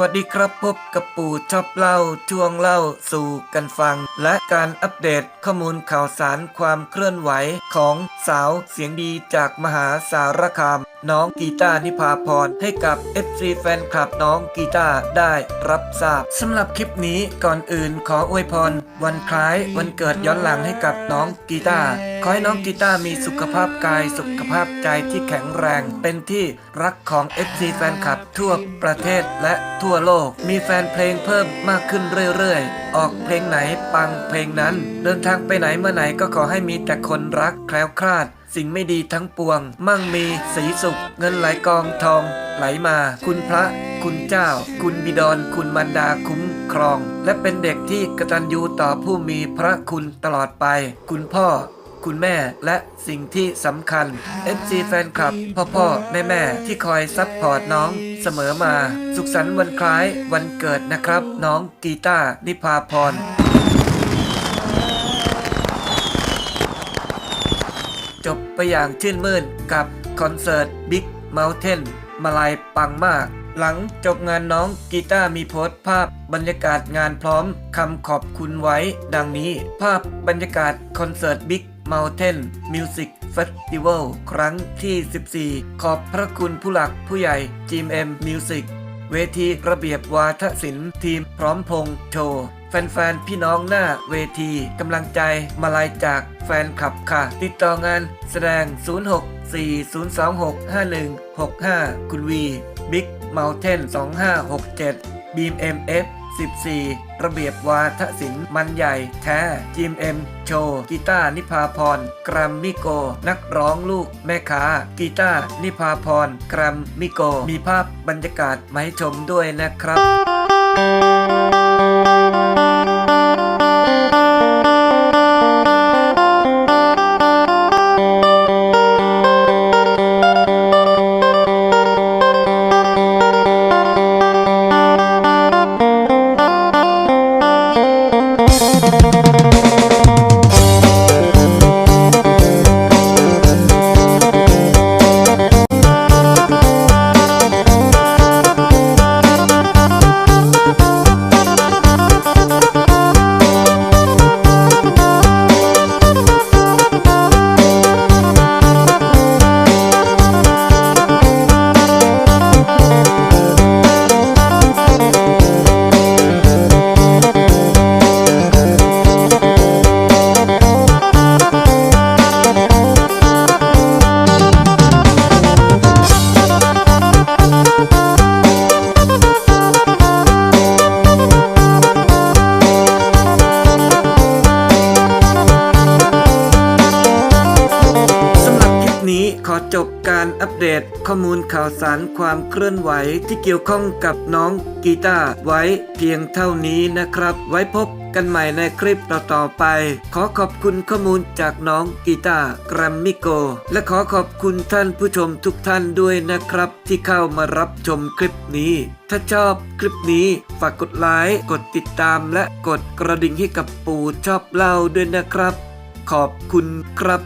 วัสดีครับพบกับปู่ชอบเล่าช่วงเล่าสู่กันฟัง และการอัปเดตข้อมูลข่าวสารความเคลื่อนไหวของสาวเสียงดีจากมหาสารคาม น้องกีตานิพาพรให้กับ FC แฟนคลับน้องกีตาได้รับทราบสำหรับคลิปนี้ก่อนอื่นขออวยพร วันคล้ายวันเกิดย้อนหลังให้กับน้องกีตาร์ขอให้น้องกีตาร์มีสุขภาพกายสุขภาพใจที่แข็งแรง เป็นที่รักของ FC แฟนคลับทั่วประเทศและทั่วโลก มีแฟนเพลงเพิ่มมากขึ้นเรื่อยๆ ออกเพลงไหนปังเพลงนั้น เดินทางไปไหนเมื่อไหนก็ขอให้มีแต่คนรักแคล้วคลาด สิ่งไม่ดีทั้งปวง มั่งมีสีสุข เงินไหลกองทองไหลมา คุณพระ คุณเจ้า คุณบิดรคุณมารดาคุ้มครอง และเป็นเด็กที่กตัญญูต่อผู้มีพระคุณตลอดไป คุณพ่อ คุณแม่และสิ่งที่สำคัญ FC แฟนคลับ พ่อพ่อแม่แม่ที่คอยซัพพอร์ตน้องเสมอมา สุขสันต์วันคล้ายวันเกิดนะครับ น้องกีตาร์นิพาพรจบไปอย่างชื่นมื่นกับคอนเสิร์ต Big Mountain มาลายปังมาก หลังจบงานน้องกีตามีโพสต์ภาพบรรยากาศงานพร้อมคำขอบคุณไว้ ดังนี้ ภาพบรรยากาศคอนเสิร์ต Big Mountain Music Festival ครั้งที่ 14 ขอบพระคุณผู้หลักผู้ใหญ่ GMM Music เวทีระเบียบวาทศิลป์ทีมพร้อมพงโชว์ ฟนๆ พี่น้องหน้าเวทีกำลังใจมาลายจากแฟนคลับค่ะ ติดต่องานแสดง 0640265165 คุณวี Big Mountain 2567 Beam MF 14 ระเบียบวาทศิลป์มันใหญ่แท้ GMM โชกีตาร์นิพาพรกรัมมิโก นักร้องลูกแม่ค้ากีตาร์นิพาพรกรัมมิโก มีภาพบรรยากาศมาให้ชมด้วยนะครับ จบการอัปเดตข้อมูลข่าวสารความเคลื่อนไหวที่เกี่ยวข้องกับน้องกีตาร์ไว้เพียงเท่านี้นะครับ ไว้พบกันใหม่ในคลิปต่อๆไป ขอขอบคุณข้อมูลจากน้องกีตาร์แกรมมิโก และขอขอบคุณท่านผู้ชมทุกท่านด้วยนะครับ ที่เข้ามารับชมคลิปนี้ ถ้าชอบคลิปนี้ฝากกดไลค์กดติดตามและกดกระดิ่งให้กับปู่ชอบเล่าด้วยนะครับ ขอบคุณครับ